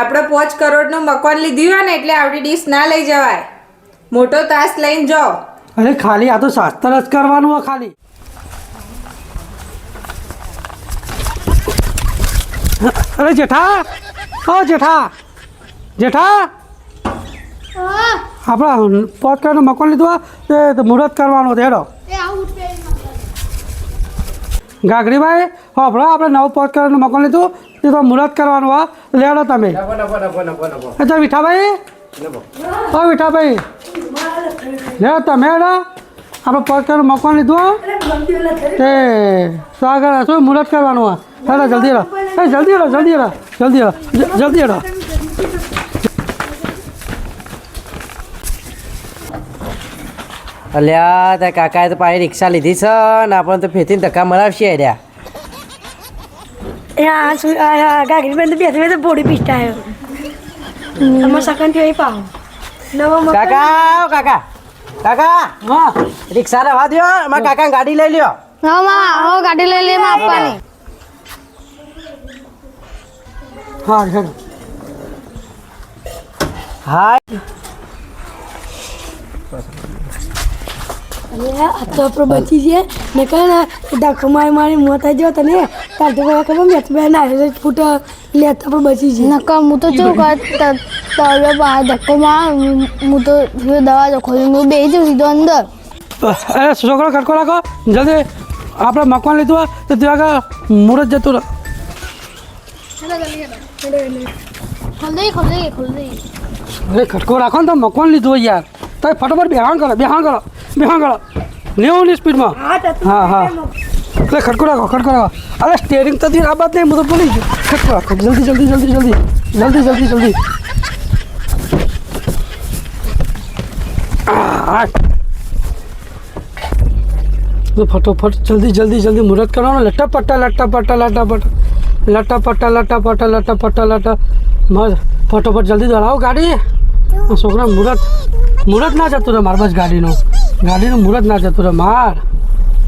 આપણે પાંચ કરોડનું મકાન લીધું હોય ને એટલે આવડી ડીશ ના લઈ જવાય. મોટો તાસ લઈને જાઓ અરે ખાલી આ તો શાસ્ત્ર જ કરવાનું હોય ખાલી. અરે જેઠા ઓ જેઠા જેઠા. આપણા પોત કરોડનું મકાન લીધું હોય તે તો મુહૂર્ત કરવાનું હતું હેડો. ગાગડીભાઈ હો આપણે નવું પોત કરોડનું મકાન લીધું. તે તો મુરત કરવાનું આ? લેડો તમે. અચ્છા વિઠાભાઈ ઓ વિઠાભાઈ લેડો તમે હેડો. આપણે પોત મકવાન મકાન લીધું તે સ્વાગત શું મુરત કરવાનું આ? હેડો જલ્દી હેડો. એ જલ્દી હેડો જલ્દી હેડો જલ્દી હેડો જલ્દી હેડો. અલ્યા ત્યાં કાકાએ તો પાછી રિક્ષા લીધી છે ને આપણને તો ફેતીને ધક્કા મરાવશે એ આ ગાગરી તો બેઠી બેઠી બોડી આવ્યો તમારા સકનથી પાવ નવો કાકા. કાકા કાકા હા રિક્ષા રવા દો મારા કાકા ગાડી લઈ લ્યો. હા માં હો ગાડી લઈ લે માં આપવાની હા હા. આ તો આપણો બચી છે. ને કહે ને મારી મારી મોત આવી જાવ તને. તાર તો ભાઈ ખબર મેં તો બે નારિયેળ ફૂટ લેતા પણ બચી છે નકર હું તો શું કર તવે બહાર ધક્કો માર હું તો દવા જો ખોલી હું બેસી જઉં સીધો અંદર. અરે છોકરો ખટકો રાખો. જલ્દી આપણે મકાન લીધું હોય તો ત્યાં આગળ મુહૂર્ત જતું અરે ખટકો રાખો ને તો મકવાન લીધું યાર. તો ફટાફટ બેહાણ કરો બેહાણ કરો. કરો નેવુંની સ્પીડમાં હા હા એટલે ખડકો રાખો ખડકો રાખો. અરે સ્ટેરિંગ તો આ બાત નહીં હું તો ભૂલી ગયો. ખડકો રાખો જલ્દી જલ્દી જલ્દી જલ્દી. જલ્દી જલ્દી જલ્દી. ફટોફટ જલ્દી જલ્દી જલ્દી મુહૂર્ત કરવાનો. લટ્ટા પટ્ટા લટ્ટા પટ્ટા લટ્ટા પટ્ટા લટ્ટા પટ્ટા લટ્ટા પટ્ટા લટ્ટા પટ્ટા લટ્ટા મસ્ત ફટોફટ જલ્દી દોડાવો ગાડી. છોકરા મુહૂર્ત મુહૂર્ત ના જતું રહે મારા બસ ગાડીનું. ગાડીનું મુહૂર્ત ના જતું રે માર.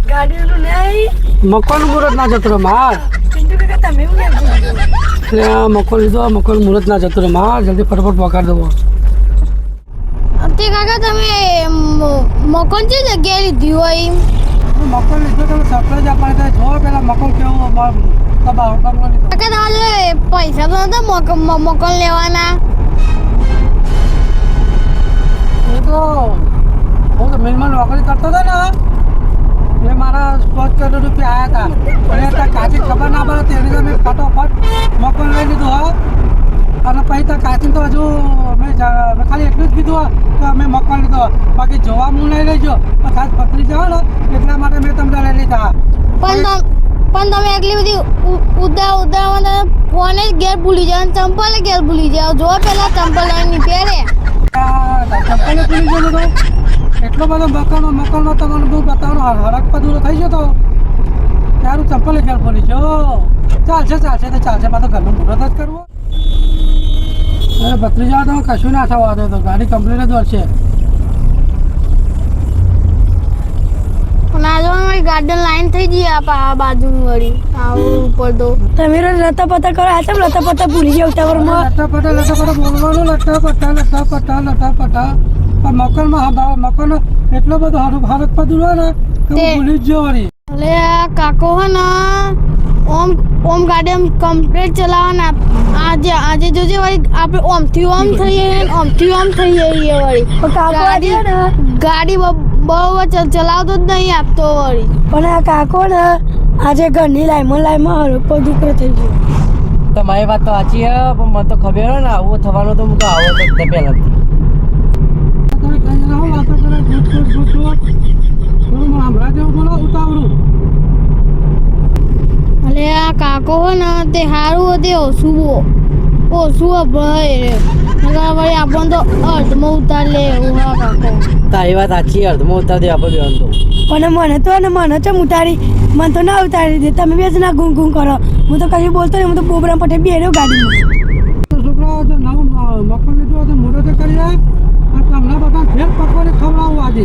ગાડીનું નહીં. મકાનનું મુહૂર્ત ના જતું રે માર. પિન્ટુ લીધો મકાન લીધું મકાન મુહૂર્ત ના જતું રે માર. જલ્દી ફટોફટ પકાર દેવો તે કાકા તમે મકોન છે જગ્યાએ લીધી હોય મકોન લીધો તમે સરપ્રાઈઝ આપવા જો પેલા મકોન કેવું કાકા તમારે પૈસા તો નતા મકાન મકાન લેવાના? એ તો હું તો મિલમાં નોકરી કરતો હતો ને એ મારા પાંચ કરોડ રૂપિયા આવ્યા હતા. અને ત્યાં કાચી ખબર ના પડે તેની તો મેં ફટોફટ મકાન લઈ લીધું હો અને પછી તો કાચી તો હજુ મેં મેં ખાલી એટલું જ કીધું તો કે અમે મકાન લીધો બાકી જોવા હું લઈ લેજો પણ ખાસ પતરી જાઓ ને એટલા માટે મેં તમને લઈ લીધા. પણ પણ તમે એટલી બધી ઉદા ઉદામાં તમે ફોને જ ઘેર ભૂલી જાવ અને ચંપલ ઘેર ભૂલી જાવ જો પેલા ચંપલ લઈને પહેરે ચંપલ ભૂલી તો. એટલો બધો મકાનો મકાનો તમને બહુ બતાવવાનો હરક પદુરો થઈ જતો તારું ચપ્પલ ખેલ પડી જો ચાલશે ચાલશે તો ચાલશે. મારે ઘરનું મુહૂર્ત જ કરવો. અરે ભત્રીજા તો કશું ના થવા દે. તો ગાડી કમ્પ્લીટ જ વળશે ગાર્ડન લાઈન થઈ ગઈ આ બાજુ વળી. આવું ઉપર તો. તમે રોજ લતા પતા કરો. આ ચમ લતા પતા ભૂલી ગયા ઉતાવળમાં લટ્ટા પટ્ટા લટ્ટા પટ્ટા બોલવાનું લતા પતા લતા પતા લટ્ટા પટ્ટા પણ મકાનમાં મકાન એટલો બધો હરક હરક પદુરો ને કે હું ભૂલી જ જવાની એટલે આ કાકો હે ને ઓમ ઓમ ગાડી આમ કમ્પ્લીટ ચલાવવાના. આજે આજે જોજે વળી આપણે ઓમથી ઓમ થઈએ ને ઓમથી ઓમ થઈએ જઈએ વળી. ગાડી આજે ગાડી બહુ ચલાવતો જ નહીં આપતો વળી. પણ આ કાકો ને આજે ઘરની લાઈમાં લાઈમાં હરકો દીકરો થઈ ગયો. તમારી વાત તો સાચી હે પણ મને તો ખબર હોય ને આવું થવાનું તો હું તો આવો તો જ પહેલાંથી. કઈ એટલે આ કાકો હે ને તે સારું તે ઓછું ઓછું ભાઈ રે. નકર વળી આપણને તો અર્ધમાં ઉતાર લે એવું હા કાકો. તારી વાત સાચી અર્ધમાં ઉતાર દે આપણે બેન તો. પણ મને તો ને મને ચમ ઉતારી? મને તો ના ઉતારી દે. તમે બે ના ગુમ ગુમ કરો. હું તો કશું બોલતો નહીં. હું તો પ્રોગ્રામ પટે બેર્યો ગાડીમાં છોકરાઓ જો નવું અ, મકાન લીધું હોય તો મુહૂર્ત કરી આવે અને તમને બધા ભેટ પકવાને આજે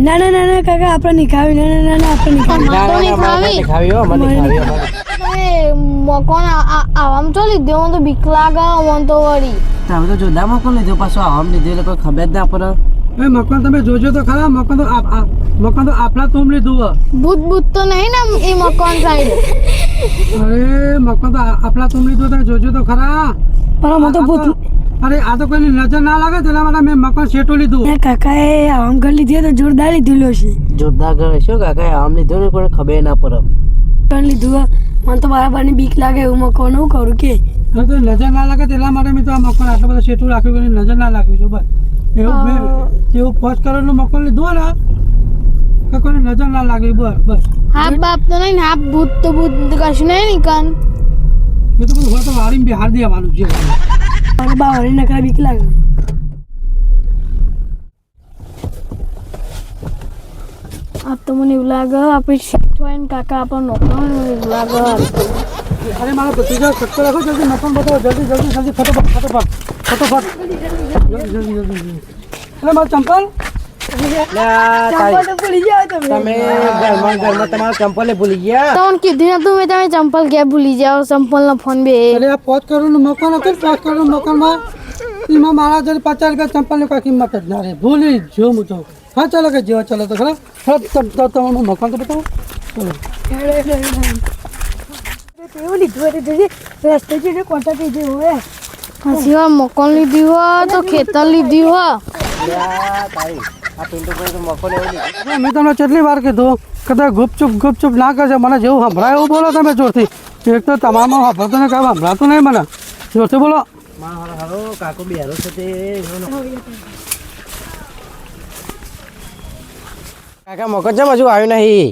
ના ના ના ના કાકા આપણે નહીં ખાવી ના ના ના આપણે નહીં ખાવી ના ના નહીં ના અમારે ખાવી? ખાવી હો મને ખાવી મકોન આવામ તો લીધો મને તો બીક લાગે મને તો વળી. તમે તો જોદા મકોન લીધો પાછો આવામ લીધો એટલે કોઈ ખબર જ ના પડે. એ મકાન તમે જોજો તો ખરા મકોન તો મકાન તો આપણા તોમ લીધું હે. ભૂત ભૂત તો નહીં ને એ મકોન સાઈડ. અરે મકાન તો આ- આપણા તોમ જોજો તો ખરા. પણ હું તો ભૂત અરે આ તો કોઈની નજર ના લાગે તેના માટે મેં મકો શેટો લીધું. એ કાકાએ આમ ઘર લીધી તો જોરદાર લીધેલો છે. જોરદાર ઘર શું કાકા આમ લીધું ને કોઈ ખબર ના પડે. પણ લીધું મને તો બરાબરની બીક લાગે એવું મકો નું કરું કે. તો નજર ના લાગે તેના માટે મેં તો આ મકો આટલું બધા શેઠું રાખ્યું કે નજર ના લાગ્યું છે બસ. એવું મેં એવું પોસ્ટ કરેલું મકો લીધું ને કે કોઈને નજર ના લાગે બસ બસ. હાફ બાપ તો નહીં હાફ ભૂત તો ભૂત કશું નહીં નીકન મેં તો બધું તો વારીને બિહાર દેવાનું છે. મારે બા વારી નકરા બીક લાગે? આ તો મને એવું લાગે આપણે શીખતો હોય ને કાકા આપણને નોકરો હોય મને એવું લાગે. અરે મારા ભત્રીજા સત્તર રાખો જલ્દી મકાન બતાવો જલ્દી જલ્દી જલ્દી ફટોફટ ફટોફટ ફટોફટ. જલ્દી જલ્દી જલ્દી જલ્દી. અરે મારું ચંપલ તો તમે. તમે ઘરમાં ઘરમાં તમારા ચંપલે ભૂલી ગયા? તમને કીધું નતું મેં તમે ચંપલ ક્યાં ભૂલી જાઓ? ચંપલનો ફોન બે. અરે આ પાંચ કરોડનું મકાન હતું ને કરું મકાન મકાનમાં? એમાં મારા જોડે પચાસ રૂપિયા ચંપલની કોઈ કિંમત જ ના રહે. ભૂલી જ જો હું તો. હા ચાલો કે જેવા ચાલો તો ખરા? હા તમારું મકાન તો બતાવો. ચલો. લીધું હતું રસ્તે જોજે કોટા થઈ ગયું હોય. હસી મકાન લીધી હોય તો ખેતર લીધી તારી આ તો લીધું મેં તમને કેટલી વાર કીધું કદાચ ગુપચુપ ગુપચુપ ના કરજો મને જેવું સંભળાય એવું બોલો તમે જોરથી. એક તો તમામ સાંભળતો ને કાંઈ સંભળાતું નહીં મને. જોરથી બોલો. કાકો બિહારો છે તે. કાકા મકન છે હજુ આવ્યું નહીં.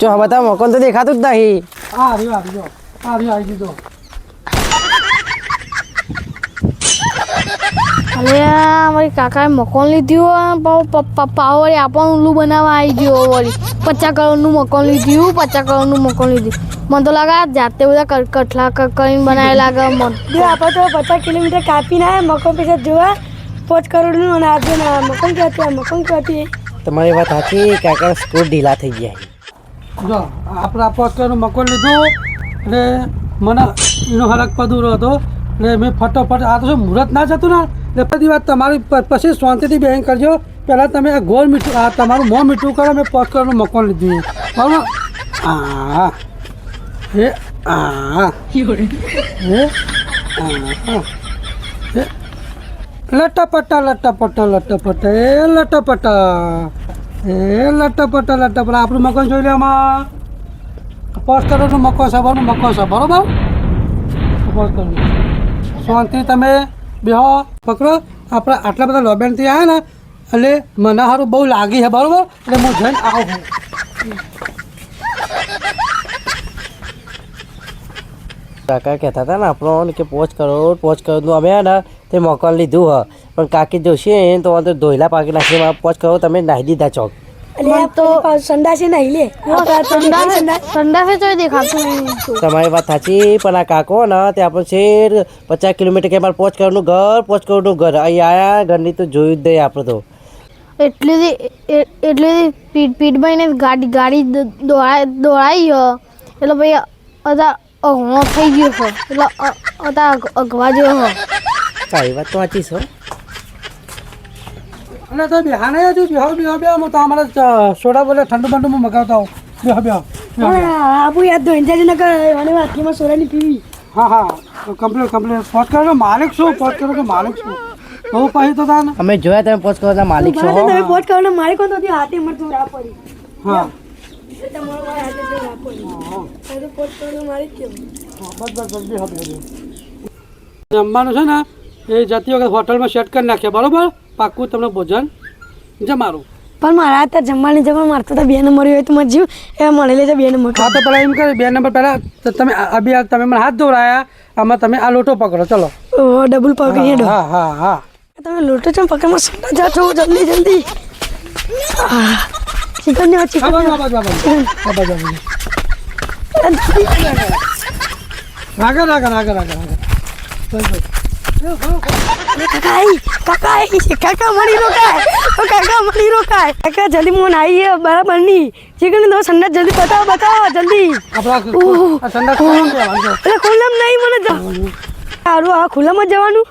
જો હવે બતા મકન તો દેખાતું જ નહીં. આ આવ્યો આવ્યો આવ્યો આવી દીધો અરે આ મારી કાકાએ મકાન લીધું પપ્પા વળી આપણને ઊંડું બનાવવા આવી ગયો વળી. પચાસ કરોડનું મકાન લીધું પચાસ કરોડનું મકાન લીધું. મને તો લાગે જાતે બધા કઠલા ક- કરીને બનાવી લાગે મન. જો આપણે તો પચાસ કિલોમીટર કાપીને ના મકાન પૈસા જોવા પાંચ કરોડનું અને આપજો ના મકાન ક્યાંથી મકાન ક્યાંથી તમારી વાત સાચી કાકા સ્કૂલ ઢીલા થઈ ગયા. જો આપણા કરોડનું મકાન લીધું એટલે મને એનો હરક પદુરો હતો. એટલે મેં ફટોફટ આ તો શું મુહૂર્ત ના જતું ને? બધી વાત તમારી પછી શાંતિથી બેન કરજો. પહેલાં તમે આ ગોળ મીઠું તમારું મોં મીઠું કરો, મેં પોસ્ટરનું મકાન લીધું બરાબર? હે આ હે હે. લટપટા લટપટા લટપટા. એ લટપટા. એ લટપટા લટપટા. આપણું મકાન જોઈ લે આમાં. પોસ્ટ કરોડનું મકો છે બરાબર મકો છે. બરાબર? પોસ્ટ કરોડ શાંતિ તમે. બેહો, પકડો. આપણે આટલા બધા લોબેનથી આવ્યા ને, એટલે મને સારું બહુ લાગી છે, બરાબર? એટલે હું જઈને આવું કાકા કહેતા હતા ને આપણો કે પોચ કરોડ પોચ કરોડનું અમે ને તે મોકલ લીધું હ. પણ કાકી જોશે તો ધોઈલા પાકી નાખી પોચ કરોડ તમે નાહી દીધા ચોક. છે તમારી વાત સાચી પણ આ કાકો ને ત્યાં પણ શેર પચાસ કિલોમીટર કે પહોંચ કરવાનું ઘર પોચ કરોડનું ઘર. અહીં આયા ઘરની તો જોયું જ નહીં આપણે તો. એટલે એટલે પીઠ પીઠભાઈ ને ગાડી ગાડી દોડાઈ દોડાઈ એટલે ભાઈ અધા અઘણો થઈ ગયો છે એટલે અધા અઘવા જેવો હ. વાત તો સાચી છે. અને તો બિહાને હજુ બેહો બેહો બેહો હું તો અમારે સોડા બોલે ઠંડુ બંડુ હું મગાવતા હોઉં. બેહો બેહો બેહો, બેહો. આબુ યાદ ધોઈને જાય અને મને વાતકીમાં સોરાની પીવી. હા હા કમ્પ્લેટ કમ્પ્લેટ પોસ્ટ કરો માલિક શું પોસ્ટ કરો કે માલિક શું બહુ પછી તો તાને. અમે જોયા તમે પોચ કરોડના માલિક છો. તમે પોટ કરો મારે કોણ તો હાથે મળતું રાહ પડી. હા. તમારો હાથે તો પડી. તો બસ બસ બસ. જમવાનું છે ને એ જતી વખત હોટલમાં સેટ કરી નાખ્યા બરોબર? પાક્કું તમને ભોજન જમારું પણ મારા હાથે જમવાની જમવા મારતો તો બે નંબર હોય તો મત જીવ. એ મળી લેજો બે નંબર. હા તો પેલા એમ કરે બે નંબર પહેલા તમે અભી તમે મને હાથ ધોરાયા આમાં તમે આ લોટો પકડો ચલો. ઓ ડબલ પકડી હા હા હા તમે લોટો ચમ પકડમાં સંડા જા છો જલ્દી જલ્દી. ચિકન ને ચિકન બાબા બાબા બાબા બાબા બાબા આ બાજુ, આ બાજુ. રાગા રાગા રાગા રાગા રાગા. બસ બસ કાકા આઈ કાકા મળી રોકાય કાકા મળી રોકાય. કાકા જલ્દી મોન આવી બરાબરની. કે તમે સંડાસ જલ્દી બતાવો બતાવો જલ્દી. સંડાસ? એટલે ખુલ્લામાં નહીં મને સારું આ ખુલ્લામાં જવાનું?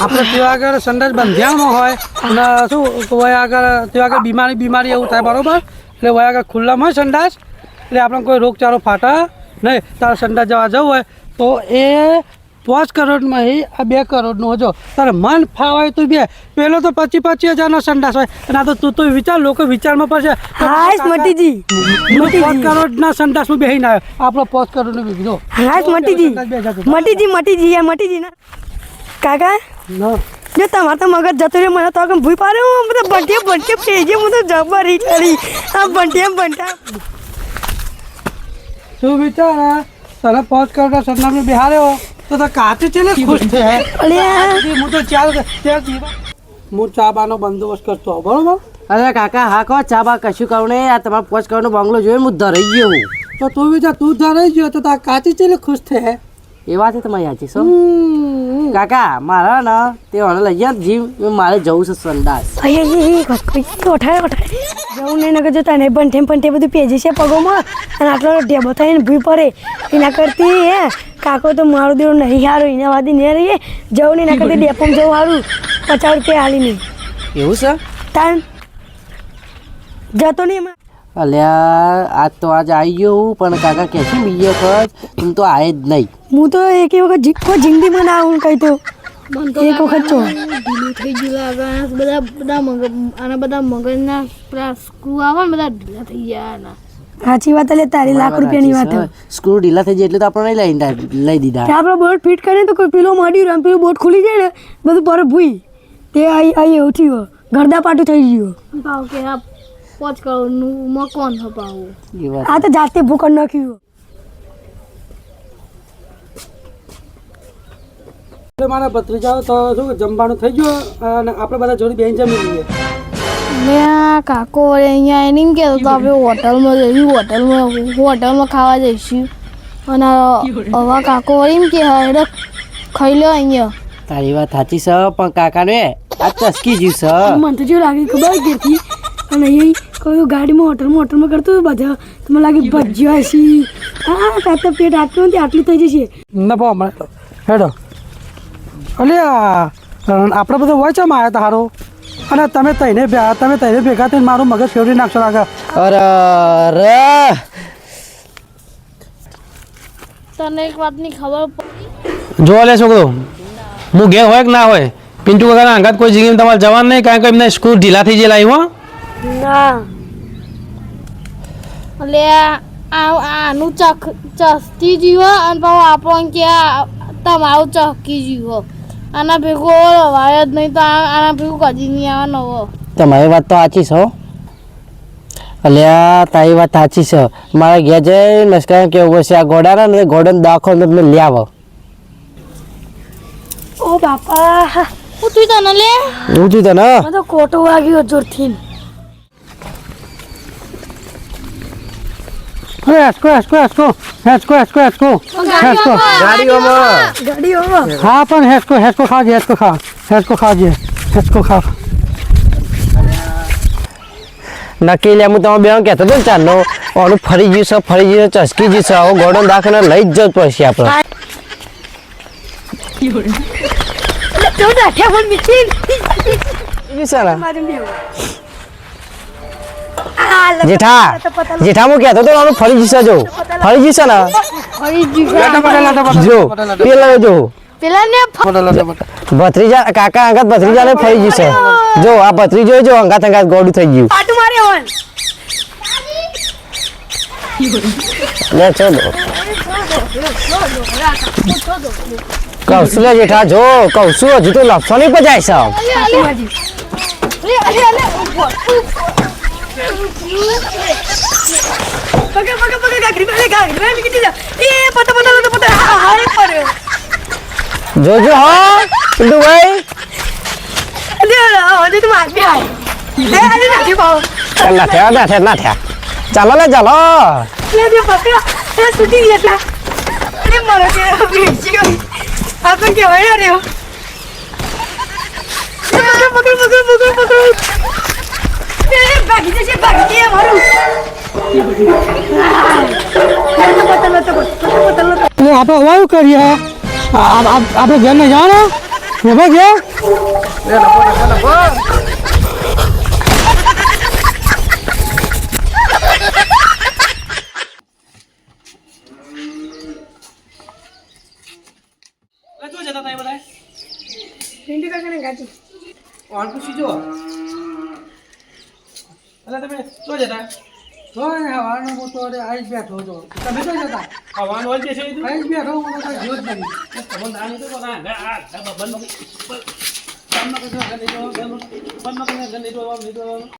આપણે ત્યાં આગળ સંડાસ બંધાણો હોય અને શું તો વય આગળ ત્યાં આગળ બીમારી બીમારી એવું થાય બરોબર? એટલે વય આગળ ખુલ્લામાં હોય સંડાસ એટલે આપણે કોઈ રોગચાળો ફાટા નહીં. તારે સંડાસ જવા જવું હોય તો એ પાંચ કરોડમાં એ આ બે કરોડનું હજો તારે મન ફાવાય તું બે. પેલો તો પચીસ પચીસ હજારનો સંડાસ હોય. અને આ તો તું તો વિચાર લોકો વિચારમાં પડશે. હાઈસ મટીજી. પાંચ કરોડના સંડાસમાં બેસીને આવ્યો. આપણો પાંચ કરોડનો બીજો હાય મટીજી. મટીજી મટીજી એ મટીજી ના. કાકા? ના. જો તમારે તો મગજ જતો રહ્યો મને તો ભૂઈ પાડે હું બધા બંટીએ બંટીએ પેજે હું તો જબર રી ચડી. આ બંટીએ બંટા શું વિચાર? તને પાંચ કરોડના સંડાસમાં બિહાર્યો તો તો કાચે છે ને ખુશ છે અરે હું તો ચાલ હું ચા બાનો બંદોબસ્ત કરતો બરોબર? અરે કાકા હા કહો ચાબા કશું કરું નહીં આ તમારા પોચ કરોડનો બંગલો જોયો હું ધરાઈ ગયો હું. તો તું બી તું ધરાઈ ગયો તો તા કાચે છે ખુશ થે? એ વાત તમારી સાચી છો કાકા મારા ના તે હણ લઈ ગયા જીમ મારે જવું છે સંદાસ ઓઠાય ઓઠાય જવું નહીં નગર જોતા નહીં પણ ઠેમ તે બધું પેજી છે પગોમાં. અને આટલો ઢેબો થઈને ભૂ પડે. એના કરતી હે કાકો તો મારું દેવું નહીં સારું એના વાદી નહીં રહીએ. જવું નહીં એના ડેપોમ જવું સારું પચાસ રૂપિયા હાલી નહીં. એવું છે? તાન જતો નહીં એમાં. અલ્યા આજ તો આજ આવી ગયો હું પણ કાકા કે છે બીજે વખત તું તો આવે જ નહીં. હું તો એક વખત જીખો જિંદગી જિંદગીમાં ના આવું કહી તો. એક વખત છો ઢીલું થઈ ગયું લાગે બધા બધા મગજ આના બધા મગજના પેલા સ્ક્રૂ આવે ને બધા ઢીલા થઈ ગયા આના. સાચી વાત એટલે તારી લાખ રૂપિયાની વાત સ્ક્રૂ ઢીલા થઈ જાય એટલે તો આપણે લઈ લઈ દીધા. આપણે બોટ ફિટ કરીએ તો કોઈ પેલો મળી રહ્યો પેલું બોટ ખુલી જાય ને બધું પર ભૂઈ. તે આઈ આઈ એવું થયું. ગરદા પાટું થઈ ગયું. ભાવ કે આ પાંચ કરોડનું મકાન હપાવું. આ તો જાતે ભૂકર નાખ્યું. મારા ભત્રીજાઓ તો શું જમવાનું થઈ ગયું અને આપણે બધા જોડે બેન જમી લઈએ. મેં આ કાકો વડે અહીંયા એને એમ કહેતો તો આપણે હોટલમાં જઈશું હોટલમાં હોટલમાં ખાવા જઈશું. અને હવા કાકો વડે એમ કે હેડો ખાઈ લો અહીંયા. તારી વાત સાચી છે પણ કાકાને આ ચસકી જ્યું છે. મને તો જો લાગે ખબર ઘેરથી? અને અહીં કોઈ ગાડીમાં હોટલમાં હોટલમાં કરતો હોય બધા. તમે મને લાગે ભજીયા હશી? હા કાં પેટ આટલું નથી આટલું થઈ જશે. ના પો હમણાં તો. હેડો. અલ્યા આપણે બધું હોય છે હતા હારો. અને તમે તઈને ભેગા તમે તઈને ભેગા થઈને મારું મગજ ફેરવી નાખશો લાગે? અરે અરે. તને એક વાતની ખબર જોવા લે છોકરો. હું ઘેર હોય કે ના હોય? પિન્ટુ કાકાના અંગાત કોઈ જગ્યાએ તમારે જવાનું નહીં કારણ કે એમને સ્કૂલ ઢીલા થઈ ગયેલા આવ્યો ના. એટલે આનું ચક ચસ્તી જીવો અને પાછું આપણો કે તમારું ચહકી જીવો. આના ભેગો વાય જ નહીં તો આ- આના ભેગું કદી નહીં આવે નવો તમારી વાત તો સાચી છે હો. અલ્યા તારી વાત સાચી છે. મારા ઘેર જઈ મસ્કા કેવું બસ આ ઘોડાના ને ઘોડાનો દાખો તમે લઈ આવો. ઓ બાપા હું તું તને લે. હું છું તને તો કોટો વાગ્યો જોરથી અરે હેસકો હેસકો હેસકો હેસકો હેસકો હેસકો હેસકો ગાડીઓમાં હા પણ હેસકો હેસકો ખાજે હેસકો ખા હેસકો ખાજે હેસકો ખા. નક્કી લે હું તમે બે કહેતો હતો ને ઓનું ફરી ગયું છે ફરી ગયું છે ચસકી ગયું છે. હવે ઘોડો દાખલો લઈ જ જવું પડશે આપણે. જેઠા જેઠા હું કહેતો તો ઓનું ફરી જીસા જો. ફરી જીસા ના. ને ફરી જીસા લાટા પાટા લાટા પાટા જો પેલા જો. પેલા ને ફ- પાટા લાટા પાટા ભત્રીજા કાકા અંગાત ભત્રીજાને ફરી જીસે જો આ ભત્રીજો જો અંગત અંગત ગોડું થઈ ગયું. પાટું મારે હોન લે ચલો કૌશું જેઠા જો કૌશું હજુ તો લપસો નહીં પજાય સાહેબ પકડ પકડ પકડ ગાગરી મેલે ગાગરી મેલે નીકળી જા એ પતા પતા પતા પતા હારે પડ્યો જોજો હા પિન્ટુ ભાઈ અરે અરે તું માર બે આય એ અરે નાખી પાવ ના થયા ના થયા ના થયા ચાલો લે ચાલો લે દે પકડ એ સુટી ગયા અરે મારો કે બેસી ગઈ આ તો કહેવાય યાર એવો. પકડ, પકડ, પકડ, પકડ, પકડ. ભાગી જશે ભાગી જશે મારું. આપણે વાયુ કરીએ. આપણે ઘેર ને જાણો ગયા તમે શું જતા? તો ને હવાનો હું તો આઈ જ બેઠો હતો. તમે કઈ જતા? ખાવાનું હોય છે તું આઈ જ બેઠો હું તો કઈ જ નહીં તો આ બંધ. બંધ બંધ બંધ બંધ બંધ બંધ બંધ.